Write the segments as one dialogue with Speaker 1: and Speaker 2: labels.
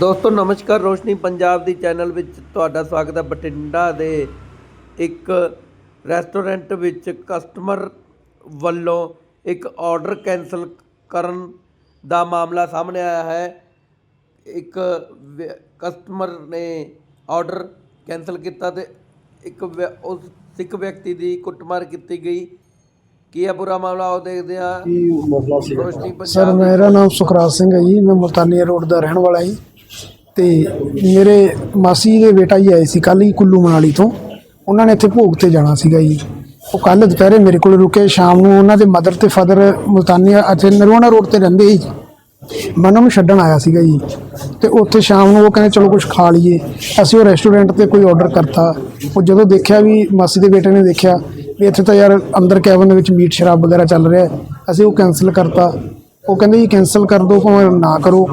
Speaker 1: ਦੋਸਤੋ, ਨਮਸਕਾਰ, ਰੋਸ਼ਨੀ ਪੰਜਾਬ ਦੀ ਚੈਨਲ ਵਿੱਚ ਤੁਹਾਡਾ ਸਵਾਗਤ ਹੈ। ਬਠਿੰਡਾ ਦੇ ਇੱਕ ਰੈਸਟੋਰੈਂਟ ਵਿੱਚ ਕਸਟਮਰ ਵੱਲੋਂ ਇੱਕ ਆਰਡਰ ਕੈਨਸਲ ਕਰਨ ਦਾ ਮਾਮਲਾ ਸਾਹਮਣੇ ਆਇਆ ਹੈ। ਇੱਕ ਵਿਅ- ਕਸਟਮਰ ਨੇ ਆਰਡਰ ਕੈਨਸਲ ਕੀਤਾ ਤੇ ਇੱਕ ਵਿਅ- ਉਸ, ਸਿੱਖ ਵਿਅਕਤੀ ਦੀ ਕੁੱਟਮਾਰ ਕੀਤੀ ਗਈ। ਕੀ ਹੈ ਪੂਰਾ ਮਾਮਲਾ ਉਹ ਦੇਖਦੇ ਹਾਂ ਰੋਸ਼ਨੀ ਪੰਜਾਬ
Speaker 2: ਸਰ ਮੇਰਾ ਨਾਮ ਸੁਖਰਾਜ ਸਿੰਘ ਹੈ ਜੀ ਮੈਂ ਮੁਲਤਾਨੀਆ ਰੋਡ ਦਾ ਰਹਿਣ ਵਾਲਾ ਜੀ। ਤੇ ਮੇਰੇ ਮਾਸੀ ਦੇ ਬੇਟਾ ਜੀ ਆਏ ਸੀ ਕੱਲ ਹੀ ਕੁੱਲੂ ਮਨਾਲੀ ਤੋਂ। ਉਹਨਾਂ ਨੇ ਇੱਥੇ ਭੋਗ ਤੇ ਜਾਣਾ ਸੀਗਾ ਜੀ। ਉਹ ਕੱਲ ਦੁਪਹਿਰੇ ਮੇਰੇ ਕੋਲ ਰੁਕੇ ਸ਼ਾਮ ਨੂੰ ਉਹਨਾਂ ਦੇ ਮਦਰ ਤੇ ਫਾਦਰ ਮੁਲਤਾਨੀਆ ਅਤੇ ਨਰਵਾਣਾ ਰੋਡ ਤੇ ਰਹਿੰਦੇ ਸੀ ਮੈਂ ਉਹਨਾਂ ਨੂੰ ਛੱਡਣ ਆਇਆ ਸੀਗਾ ਜੀ। ਤੇ ਉੱਥੇ ਸ਼ਾਮ ਨੂੰ ਉਹ ਕਹਿੰਦੇ ਚਲੋ ਕੁਝ ਖਾ ਲਈਏ। ਅਸੀਂ ਉਹ ਰੈਸਟੋਰੈਂਟ ਤੇ ਕੋਈ ਆਰਡਰ ਕਰਤਾ। ਉਹ ਜਦੋਂ ਦੇਖਿਆ ਵੀ ਮਾਸੀ ਦੇ ਬੇਟੇ ਨੇ ਦੇਖਿਆ ਵੀ ਇੱਥੇ ਤਾਂ ਯਾਰ ਅੰਦਰ ਕੈਬਨ ਦੇ ਵਿੱਚ ਮੀਟ ਸ਼ਰਾਬ ਵਗੈਰਾ ਚੱਲ ਰਿਹਾ ਹੈ। ਅਸੀਂ ਉਹ ਕੈਨਸਲ ਕਰਤਾ। ਉਹ ਕਹਿੰਦੇ ਜੀ ਕੈਨਸਲ ਕਰ ਦਿਓ ਭਾਵੇਂ ਨਾ ਕਰੋ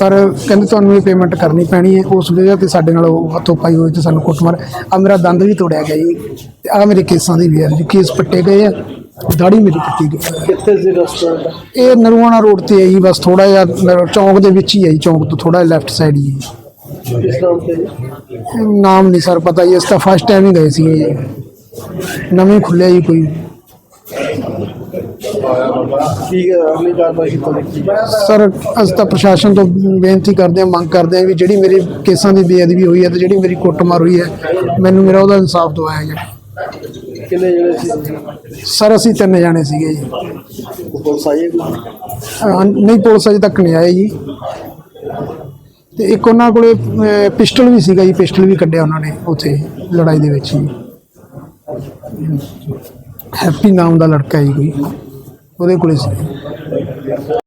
Speaker 2: ਪਰ ਕਹਿੰਦੇ ਤੁਹਾਨੂੰ ਇਹ ਪੇਮੈਂਟ ਕਰਨੀ ਪੈਣੀ ਹੈ। ਉਸ ਵਜ੍ਹਾ ਤੇ ਸਾਡੇ ਨਾਲ ਉਹ ਹੱਥੋਂ ਪਾਈ ਹੋਈ ਤੇ ਸਾਨੂੰ ਕੁੱਟਮਾਰ ਆ। ਮੇਰਾ ਦੰਦ ਵੀ ਤੋੜਿਆ ਗਿਆ ਜੀ। ਤੇ ਆ ਮੇਰੇ ਕੇਸਾਂ ਦੀ ਵੀ ਹੈ ਜੀ। ਕੇਸ ਪੱਟੇ ਗਏ ਆ। ਦਾੜੀ ਮੇਰੀ ਕੱਟੀ ਗਈ
Speaker 3: ਕਿੱਥੇ ਸੀ ਰੈਸਟੋਰੈਂਟ
Speaker 2: ਇਹ ਨਰਵਾਣਾ ਰੋਡ ਤੇ ਹੈ ਜੀ ਬਸ ਥੋੜਾ ਜਿਹਾ ਚੌਂਕ ਦੇ ਵਿੱਚ ਹੀ ਹੈ ਜੀ ਚੌਂਕ ਤੋਂ ਥੋੜਾ ਲੈਫਟ ਸਾਈਡ ਹੀ ਹੈ
Speaker 3: ਕਿਸ ਨਾਮ ਤੇ?
Speaker 2: ਜੀ। ਨਾਮ ਨਹੀਂ ਸਰ ਪਤਾ ਜੀ ਇਸ ਤਾਂ ਫਸਟ ਟਾਈਮ ਹੀ ਗਏ ਸੀ ਜੀ। ਨਵੇਂ ਖੁੱਲਿਆ ਜੀ ਕੋਈ।
Speaker 3: ਠੀਕ ਹੈ ਅਗਲੀ ਕਾਰਵਾਈ ਕਿੱਥੋਂ ਦੇਖੀ
Speaker 2: ਸਰ ਅਸੀਂ ਤਾਂ ਪ੍ਰਸ਼ਾਸਨ ਤੋਂ ਬੇਨਤੀ ਕਰਦੇ ਹਾਂ ਮੰਗ ਕਰਦੇ ਹਾਂ ਵੀ ਜਿਹੜੀ ਮੇਰੀ ਕੇਸਾਂ ਦੀ ਬੇਅਦਬੀ ਹੋਈ ਹੈ ਤੇ ਜਿਹੜੀ ਮੇਰੀ ਕੁੱਟਮਾਰ ਹੋਈ ਹੈ ਮੈਨੂੰ ਮੇਰਾ ਉਹਦਾ ਇਨਸਾਫ ਦਿਵਾਇਆ ਜਾਵੇ।
Speaker 3: ਕਿੰਨੇ ਜਿਹੜੇ ਸੀ?
Speaker 2: ਸਰ ਅਸੀਂ ਤਿੰਨ ਜਾਣੇ ਸੀਗੇ ਜੀ।
Speaker 3: ਪੁਲਿਸ ਆਈ
Speaker 2: ਨਹੀਂ ਪੁਲਿਸ ਅਜੇ ਤੱਕ ਨਹੀਂ ਆਈ ਜੀ। ਤੇ ਇੱਕ ਉਹਨਾਂ ਕੋਲੇ ਪਿਸਟਲ ਵੀ ਸੀਗਾ ਜੀ ਪਿਸਟਲ ਵੀ ਕੱਢਿਆ ਉਹਨਾਂ ਨੇ ਉੱਥੇ ਲੜਾਈ ਦੇ ਵਿੱਚ ਜੀ। ਹੈਪੀ ਨਾਮ ਦਾ ਲੜਕਾ ਜੀ ਕੋਈ। ਉਹਦੇ ਕੋਲੇ ਸੀ।